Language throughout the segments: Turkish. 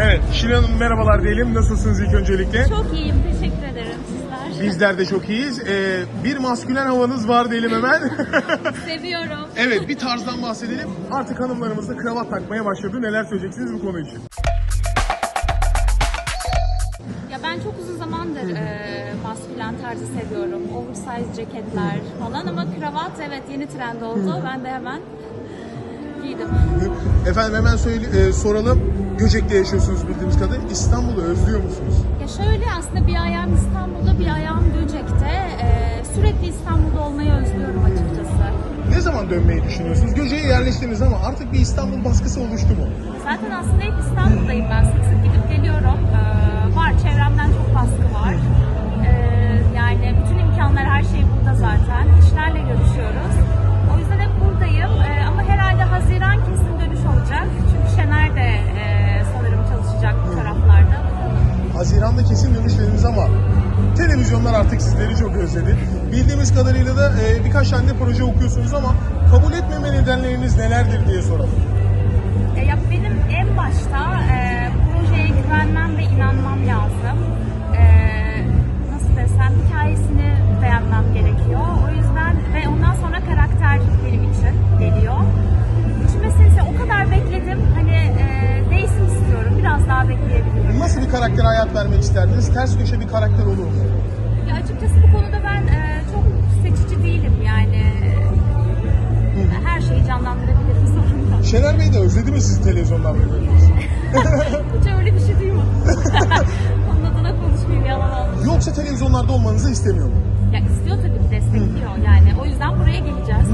Evet, Şirin Hanım merhabalar diyelim. Nasılsınız ilk öncelikle? Çok iyiyim, teşekkür ederim sizler. Bizler de çok iyiyiz. Ee, bir maskülen havanız var diyelim hemen. Seviyorum. evet, bir tarzdan bahsedelim. Artık hanımlarımız da kravat takmaya başladı. Neler söyleyeceksiniz bu konu için? Ya ben çok uzun zamandır e, maskülen tarzı seviyorum. Oversize ceketler falan ama kravat evet yeni trend oldu. Ben de hemen giydim. Efendim hemen söyle, e, soralım. Göcek'te yaşıyorsunuz bildiğimiz kadarıyla. İstanbul'u özlüyor musunuz? Ya şöyle aslında bir ayağım İstanbul'da, bir ayağım Göcek'te. E, sürekli İstanbul'da olmayı özlüyorum açıkçası. Ne zaman dönmeyi düşünüyorsunuz? Göcek'e yerleştiniz ama artık bir İstanbul baskısı oluştu mu? Zaten aslında hep İstanbul'dayım Dönüş dediniz ama televizyonlar artık sizleri çok özledi. Bildiğimiz kadarıyla da e, birkaç tane de proje okuyorsunuz ama kabul etmeme nedenleriniz nelerdir diye soralım. E, ya benim en başta e, projeye güvenmem karaktere hayat vermek isterdiniz? Ters köşe bir karakter olur mu? Ya açıkçası bu konuda ben e, çok seçici değilim yani. E, her şeyi canlandırabilirim sorun yok. Şener Bey de özledi mi sizi televizyonlarda görüyoruz? Hiç öyle bir şey duymadım. Onun adına konuşmayayım yalan olmasın. Yoksa televizyonlarda olmanızı istemiyor mu? Ya istiyor tabii ki destekliyor yani. O yüzden buraya geleceğiz.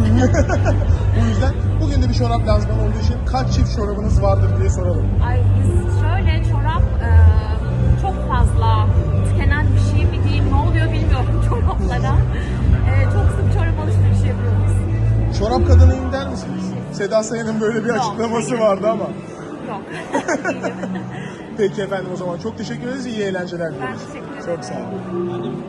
Bu yüzden bugün de bir çorap lansmanı olduğu için kaç çift çorabınız vardır diye soralım. Ay biz şöyle çorap e, Çorap kadınıyım der misiniz? Seda Sayan'ın böyle bir Yok, açıklaması hayır. vardı ama. Yok. Peki efendim o zaman çok teşekkür ederiz. İyi eğlenceler dileriz. teşekkür ederim. Çok sağ olun.